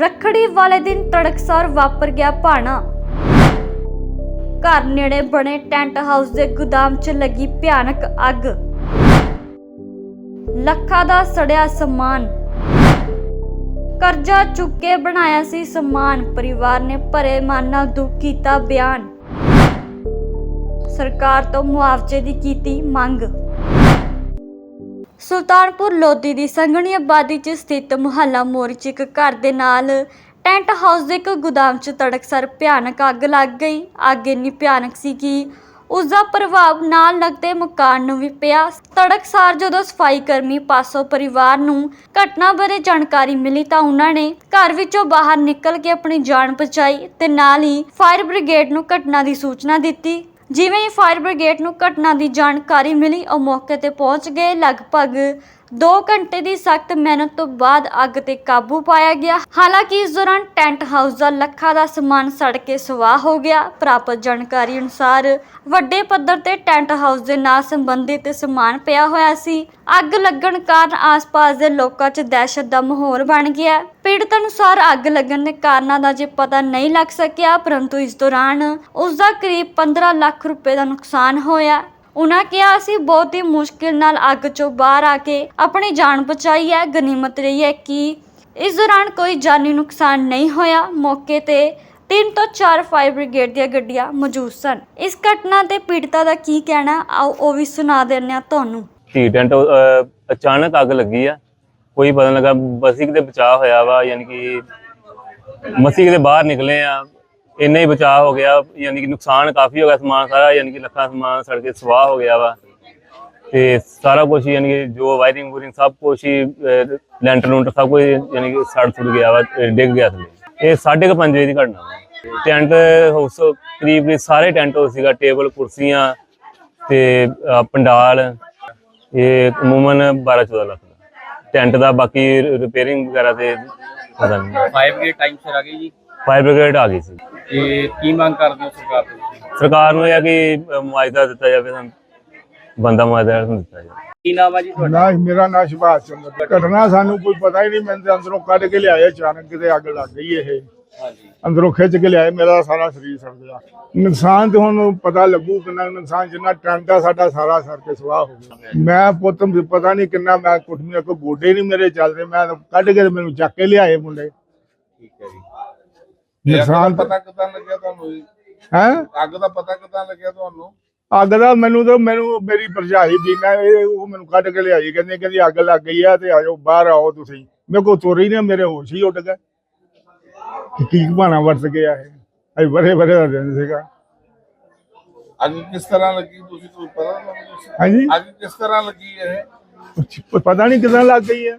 ਰੱਖੜੀ ਵਾਲੇ ਦਿਨ ਤੜਕਸਾਰ ਵਾਪਰ ਗਿਆ ਭਾਣਾ। ਘਰ ਨੇੜੇ ਬਣੇ ਟੈਂਟ ਹਾਊਸ ਦੇ ਗੋਦਾਮ 'ਚ ਲੱਗੀ ਭਿਆਨਕ ਅੱਗ। ਲੱਖਾਂ ਦਾ ਸੜਿਆ ਸਮਾਨ। ਕਰਜ਼ਾ ਚੁੱਕ ਕੇ ਬਣਾਇਆ ਸੀ ਸਮਾਨ। ਪਰਿਵਾਰ ਨੇ ਭਰੇ ਮਨ ਨਾਲ ਦੁੱਖ ਕੀਤਾ ਬਿਆਨ। ਸਰਕਾਰ ਤੋਂ ਮੁਆਵਜ਼ੇ ਦੀ ਕੀਤੀ ਮੰਗ। ਸੁਲਤਾਨਪੁਰ ਲੋਧੀ ਦੀ ਸੰਘਣੀ ਆਬਾਦੀ 'ਚ ਸਥਿਤ ਮੁਹੱਲਾ ਮੋੜ 'ਚ ਇੱਕ ਘਰ ਦੇ ਨਾਲ ਟੈਂਟ ਹਾਊਸ ਦੇ ਇੱਕ ਗੋਦਾਮ 'ਚ ਤੜਕਸਰ ਭਿਆਨਕ ਅੱਗ ਲੱਗ ਗਈ। ਅੱਗ ਇੰਨੀ ਭਿਆਨਕ ਸੀ ਕਿ ਉਸ ਦਾ ਪ੍ਰਭਾਵ ਨਾਲ ਲੱਗਦੇ ਮਕਾਨ ਨੂੰ ਵੀ ਪਿਆ। ਤੜਕਸਾਰ ਜਦੋਂ ਸਫ਼ਾਈ ਕਰਮੀ ਪਾਸੋਂ ਪਰਿਵਾਰ ਨੂੰ ਘਟਨਾ ਬਾਰੇ ਜਾਣਕਾਰੀ ਮਿਲੀ ਤਾਂ ਉਹਨਾਂ ਨੇ ਘਰ ਵਿੱਚੋਂ ਬਾਹਰ ਨਿਕਲ ਕੇ ਆਪਣੀ ਜਾਨ ਬਚਾਈ ਤੇ ਨਾਲ ਹੀ ਫਾਇਰ ਬ੍ਰਿਗੇਡ ਨੂੰ ਘਟਨਾ ਦੀ ਸੂਚਨਾ ਦਿੱਤੀ। ਜਿਵੇਂ ਹੀ ਫਾਇਰ ਬ੍ਰਿਗੇਡ ਨੂੰ ਘਟਨਾ ਦੀ ਜਾਣਕਾਰੀ ਮਿਲੀ, ਉਹ ਮੌਕੇ ਤੇ ਪਹੁੰਚ ਗਏ। ਲਗਭਗ 2 ਘੰਟੇ ਦੀ ਸਖਤ ਮਿਹਨਤ ਤੋਂ ਬਾਅਦ ਅੱਗ ਤੇ ਕਾਬੂ ਪਾਇਆ ਗਿਆ। ਹਾਲਾਂਕਿ ਇਸ ਦੌਰਾਨ ਟੈਂਟ ਹਾਊਸ ਦਾ ਲੱਖਾਂ ਦਾ ਸਮਾਨ ਸੜ ਕੇ ਸਵਾਹ ਹੋ ਗਿਆ। ਪ੍ਰਾਪਤ ਜਾਣਕਾਰੀ ਅਨੁਸਾਰ ਵੱਡੇ ਪੱਧਰ ਤੇ ਟੈਂਟ ਹਾਊਸ ਦੇ ਨਾਲ ਸੰਬੰਧਿਤ ਸਮਾਨ ਪਿਆ ਹੋਇਆ ਸੀ। ਅੱਗ ਲੱਗਣ ਕਾਰਨ ਆਸ-ਪਾਸ ਦੇ ਲੋਕਾਂ 'ਚ ਦਹਿਸ਼ਤ ਦਾ ਮਾਹੌਲ ਬਣ ਗਿਆ। ਪੀੜਤ ਅਨੁਸਾਰ ਅੱਗ ਲੱਗਣ ਦੇ ਕਾਰਨਾਂ ਦਾ ਜੇ ਪਤਾ ਨਹੀਂ ਲੱਗ ਸਕਿਆ, ਪਰੰਤੂ ਇਸ ਦੌਰਾਨ ਉਸ ਦਾ ਕਰੀਬ 15 ਲੱਖ ਰੁਪਏ ਦਾ ਨੁਕਸਾਨ ਹੋਇਆ। ਉਹਨਾਂ ਕਿਹਾ ਅਸੀਂ ਬਹੁਤ ਹੀ ਮੁਸ਼ਕਿਲ ਨਾਲ ਅੱਗ ਚੋਂ ਬਾਹਰ ਆ ਕੇ ਆਪਣੀ ਜਾਨ ਬਚਾਈ ਹੈ ਗਨੀਮਤ ਰਹੀ ਹੈ ਕਿ ਇਸ ਦੌਰਾਨ ਕੋਈ ਜਾਨੀ ਨੁਕਸਾਨ ਨਹੀਂ ਹੋਇਆ। ਮੌਕੇ ਤੇ ਤਿੰਨ ਤੋਂ ਚਾਰ ਫਾਇਰ ਬ੍ਰਿਗੇਡ ਦੀਆਂ ਗੱਡੀਆਂ ਮੌਜੂਦ ਸਨ। ਇਸ ਘਟਨਾ ਤੇ ਪੀੜਤਾ ਦਾ ਕੀ ਕਹਿਣਾ ਆਓ ਉਹ ਵੀ ਸੁਣਾ ਦਿੰਦੇ ਹਾਂ ਤੁਹਾਨੂੰ। ਟੀ ਟੈਂਟ ਅਹ, ਅਚਾਨਕ ਅੱਗ ਲੱਗੀ ਆ। ਕੋਈ ਪਤਾ ਨੀ ਲੱਗਾ ਮਸੀਕ ਦੇ ਬਚਾਅ ਹੋਇਆ ਵਾ ਯਾਨੀ ਕਿ ਮਸੀਕ ਦੇ ਬਾਹਰ ਨਿਕਲੇ ਆ। ਇੰਨਾ ਹੀ ਬਚਾਅ ਹੋ ਗਿਆ, ਯਾਨੀ ਕਿ ਨੁਕਸਾਨ ਕਾਫੀ ਹੋ ਗਿਆ ਸਮਾਨ ਸਾਰਾ, ਯਾਨੀ ਕਿ ਲੱਖਾਂ ਸਮਾਨ ਸੜ ਕੇ ਸਵਾਹ ਹੋ ਗਿਆ ਵਾ। ਤੇ ਸਾਰਾ ਕੁਝ ਯਾਨੀ ਕਿ ਜੋ ਵਾਇਰਿੰਗ ਵੂਰਿੰਗ ਸਭ ਕੁਝ ਹੀ ਲੈਂਟਰ ਲੂੰਟਰ ਸਭ ਕੁਝ ਯਾਨੀ ਕਿ ਸੜ ਸੁੜ ਗਿਆ ਵਾ ਡਿੱਗ ਗਿਆ ਥੱਲੇ। ਇਹ 5:30 ਵਜੇ ਦੀ ਘਟਨਾ ਵਾ। ਟੈਂਟ ਹਾਊਸ ਕਰੀਬ ਕਰੀਬ ਸਾਰੇ ਟੈਂਟ ਹਾਊਸ ਸੀਗਾ, ਟੇਬਲ, ਕੁਰਸੀਆਂ ਤੇ ਪੰਡਾਲ, ਇਹ ਅਮੂਮਨ 12 14 ਲੱਖ ਦਾ। ਟੈਂਟ ਦਾ ਬਾਕੀ ਰਿਪੇਅਰਿੰਗ ਵਗੈਰਾ ਤੇ ਪਤਾ ਨਹੀਂ। ਫਾਇਰ ਬ੍ਰਿਗੇਡ ਟਾਈਮ ਸਿਰ ਆ ਗਈ ਜੀ। ਫਾਇਰ ਬ੍ਰਿਗੇਡ ਆ ਗਈ ਸੀ। ਤੇ ਕੀ ਮੰਗ ਕਰਦੇ ਹੋ ਸਰਕਾਰ ਤੋਂ? ਤੁਸੀਂ? ਸਰਕਾਰ ਨੂੰ ਇਹ ਆ ਕਿ ਮੁਆਵਜ਼ਾ ਦਿੱਤਾ ਜਾਵੇ ਸਾਨੂੰ ਬੰਦਾ ਮੁਆਵਜ਼ਾ ਦਿੱਤਾ ਜਾਵੇ। ਕੀ ਨਾਮ ਆ ਜੀ ਤੁਹਾਡਾ? ਨਾ ਮੇਰਾ ਨਾਂ ਸੁਭਾਸ਼ ਚੰਦਰ ਘਟਨਾ ਸਾਨੂੰ ਕੋਈ ਪਤਾ ਹੀ ਨਹੀਂ ਮੈਨੂੰ ਤੇ ਅੰਦਰੋਂ ਕੱਢ ਕੇ ਲਿਆਏ ਅਚਾਨਕ ਕਿਤੇ ਅੱਗ ਲੱਗ ਗਈ ਇਹ। ਹਾਂਜੀ। ਅੰਦਰੋਂ ਖਿੱਚ ਕੇ ਲਿਆਏ ਮੇਰਾ ਸਾਰਾ ਸਰੀਰ ਸੜ ਗਿਆ। ਨੁਕਸਾਨ ਤੇ ਹੁਣ ਪਤਾ ਲੱਗੂ ਕਿੰਨਾ ਨੁਕਸਾਨ ਜਿੰਨਾ ਆ ਸਾਡਾ ਸਾਰਾ ਸੜ ਕੇ ਸਵਾਹ ਹੋ ਗਿਆ। ਮੈਂ ਪੁੱਤ ਨੂੰ ਪਤਾ ਨਹੀਂ ਕਿੰਨਾ ਮੈਂ ਕੁੱਟਮੀਆਂ ਕੋ ਗੋਡੇ ਨਹੀਂ ਮੇਰੇ ਚੱਲਦੇ ਮੈਂ ਤਾਂ ਕੱਢ ਕੇ ਤੇ ਮੈਨੂੰ ਚੱਕ ਕੇ ਲਿਆਏ ਮੁੰਡੇ। ਠੀਕ ਹੈ ਜੀ। ਨੁਕਸਾਨ ਪਤਾ ਕਿਦਾਂ ਲੱਗਿਆ ਤੁਹਾਨੂੰ ਜੀ? ਹੈ? ਅੱਗ ਦਾ ਪਤਾ ਕਿਦਾਂ ਲੱਗਿਆ ਤੁਹਾਨੂੰ? ਅੱਗ ਦਾ ਮੈਨੂੰ ਤਾਂ ਮੈਨੂੰ ਮੇਰੀ ਭਰਜਾਈ ਦੀ ਮੈਂ ਇਹ ਉਹ ਮੈਨੂੰ ਕੱਢ ਕੇ ਲਿਆਈ ਕਹਿੰਦੀ ਕਹਿੰਦੀ ਅੱਗ ਲੱਗ ਗਈ ਆ ਤੇ ਆਜੋ ਬਾਹਰ ਆਓ ਤੁਸੀਂ। ਮੇਰੇ ਕੋ ਤੁਰੀ ਨੇ ਮੇਰੇ ਹੋਸ਼ ਹੀ ਉੱਡ ਗਏ। ਕਿ ਬਹਾਨਾ ਵਰਤ ਗਿਆ ਇਹ ਅਈ ਬੜੇ ਬੜੇ ਦਾ ਦਿਨ ਸੀਗਾ। ਅੱਗ ਕਿਸ ਤਰ੍ਹਾਂ ਲੱਗੀ? ਤੁਸੀਂ ਕੋਈ ਪਤਾ ਕੁਛ? ਹਾਂਜੀ? ਅੱਗ ਕਿਸ ਤਰ੍ਹਾਂ ਲੱਗੀ ਇਹ? ਪਤਾ ਨਹੀਂ ਕਿਦਾਂ ਲੱਗ ਗਈ ਹੈ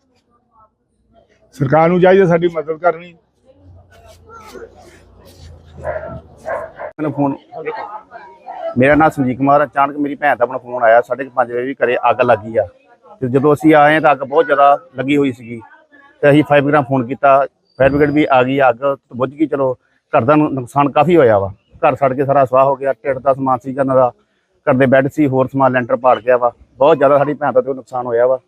ਸਰਕਾਰ ਨੂੰ ਚਾਹੀਦਾ ਸਾਡੀ ਮਦਦ ਕਰਨੀ। ਮੈਨੂੰ ਫੋਨ ਮੇਰਾ ਨਾਮ ਸੰਜੀਤ ਕੁਮਾਰ ਆ। ਅਚਾਨਕ ਮੇਰੀ ਭੈਣ ਦਾ ਆਪਣਾ ਫੋਨ ਆਇਆ। 5:30 ਵਜੇ ਵੀ ਘਰੇ ਅੱਗ ਲੱਗੀ ਆ। ਤੇ ਜਦੋਂ ਅਸੀਂ ਆਏ ਤਾਂ ਅੱਗ ਬਹੁਤ ਜ਼ਿਆਦਾ ਲੱਗੀ ਹੋਈ ਸੀਗੀ। ਤੇ ਅਸੀਂ ਫਾਇਰ ਬ੍ਰਿਗੇਡ ਫੋਨ ਕੀਤਾ। ਫਾਇਰ ਬ੍ਰਿਗੇਡ ਵੀ ਆ ਗਈ। ਅੱਗ ਬੁੱਝ ਗਈ। ਚਲੋ, ਘਰ ਦਾ ਨੁ- ਨੁਕਸਾਨ ਕਾਫੀ ਹੋਇਆ ਵਾ। ਘਰ ਸੜ ਕੇ ਸਾਰਾ ਸਵਾਹ ਹੋ ਗਿਆ। ਢਿੱਡ ਦਾ ਸਮਾਨ ਸੀ ਇਹਨਾਂ ਦਾ। ਘਰ ਦੇ ਬੈੱਡ ਸੀ, ਹੋਰ ਸਮਾਨ ਲੈਂਟਰ ਪਾੜ ਗਿਆ ਵਾ। ਬਹੁਤ ਜ਼ਿਆਦਾ ਸਾਡੀ ਭੈਣ ਦਾ ਤੇ ਨੁਕਸਾਨ ਹੋਇਆ ਵਾ।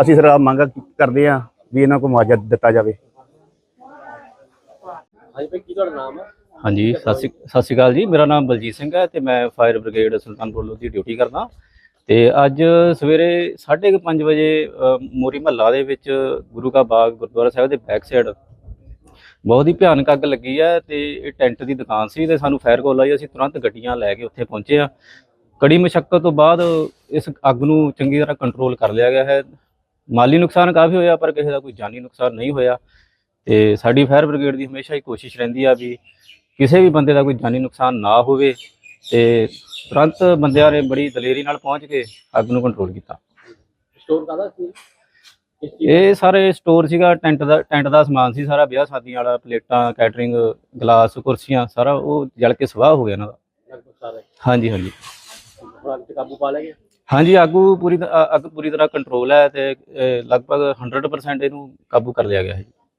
ਅਸੀਂ ਸਰਕਾਰ ਮੰਗ ਕਰਦੇ ਆ ਵੀ ਇਹਨਾਂ ਨੂੰ ਮੁਆਵਜ਼ਾ ਦਿੱਤਾ ਜਾਵੇ। ਹਾਂਜੀ ਭਾਈ ਕੀ ਤੁਹਾਡਾ ਨਾਮ ਹੈ ਹਾਂਜੀ ਸਤਿ ਸ਼੍ਰੀ ਸਤਿ ਸ਼੍ਰੀ ਅਕਾਲ ਜੀ। ਮੇਰਾ ਨਾਮ ਬਲਜੀਤ ਸਿੰਘ ਹੈ ਤੇ ਮੈਂ fire brigade Sultanpur Lodhi duty ਕਰਦਾ। ਤੇ ਅੱਜ ਸਵੇਰੇ 5:30 ਵਜੇ ਮੋਰੀ ਮਹੱਲਾ ਦੇ ਵਿੱਚ ਗੁਰੂ ਕਾ ਬਾਗ ਗੁਰਦੁਆਰਾ ਸਾਹਿਬ ਦੇ ਬੈਕ ਸਾਈਡ ਬਹੁਤ ਹੀ ਭਿਆਨਕ ਅੱਗ ਲੱਗੀ ਹੈ ਤੇ ਇਹ ਟੈਂਟ ਦੀ ਦੁਕਾਨ ਸੀ ਤੇ ਸਾਨੂੰ ਫਾਇਰ ਕਾਲ ਆਈ ਅਸੀਂ ਤੁਰੰਤ ਗੱਡੀਆਂ ਲੈ ਕੇ ਉੱਥੇ ਪਹੁੰਚੇ ਆ। ਕੜੀ ਮੁਸ਼ਕਲ ਤੋਂ ਬਾਅਦ ਇਸ ਅੱਗ ਨੂੰ ਚੰਗੀ ਤਰ੍ਹਾਂ ਕੰਟਰੋਲ ਕਰ ਲਿਆ ਗਿਆ ਹੈ। ਮਾਲੀ ਨੁਕਸਾਨ ਕਾਫੀ ਹੋਇਆ ਪਰ ਕਿਸੇ ਦਾ ਕੋਈ ਜਾਨੀ ਨੁਕਸਾਨ ਨਹੀਂ ਹੋਇਆ। ਤੇ ਸਾਡੀ ਫਾਇਰ ਬ੍ਰਿਗੇਡ ਦੀ ਹਮੇਸ਼ਾ ਹੀ ਕੋਸ਼ਿਸ਼ ਰਹਿੰਦੀ ਆ ਵੀ ਕਿਸੇ ਵੀ ਬੰਦੇ ਦਾ ਕੋਈ ਜਾਨੀ ਨੁਕਸਾਨ ਨਾ ਹੋਵੇ ਤੇ ਤੁਰੰਤ ਬੰਦਿਆਂ ਨੇ ਬੜੀ ਦਲੇਰੀ ਨਾਲ ਪਹੁੰਚ ਕੇ ਅੱਗ ਨੂੰ ਕੰਟਰੋਲ ਕੀਤਾ। ਸਟੋਰ ਕਾਦਾ ਸੀ? ਇਹ ਸਾਰੇ ਸਟੋਰ ਸੀਗਾ ਟੈਂਟ ਦਾ ਟੈਂਟ ਦਾ ਸਮਾਨ ਸੀ ਸਾਰਾ ਵਿਆਹ ਸ਼ਾਦੀਆਂ ਵਾਲਾ ਪਲੇਟਾਂ ਕੈਟਰਿੰਗ ਗਲਾਸ ਕੁਰਸੀਆਂ ਸਾਰਾ ਉਹ ਜਲ ਕੇ ਸਵਾਹ ਹੋ ਗਿਆ ਇਹਨਾਂ ਦਾ। ਹਾਂਜੀ ਹਾਂਜੀ। ਕਾਬੂ ਪਾ ਲਿਆ ਗਿਆ? ਹਾਂਜੀ ਆਗੂ ਪੂਰੀ ਤ- ਅ- ਅੱਗ ਪੂਰੀ ਤਰ੍ਹਾਂ ਕੰਟਰੋਲ ਹੈ ਤੇ ਅ, ਲਗਭਗ 100% ਇਹਨੂੰ ਕਾਬੂ ਕਰ ਲਿਆ ਗਿਆ ਹੈ। ਜੀ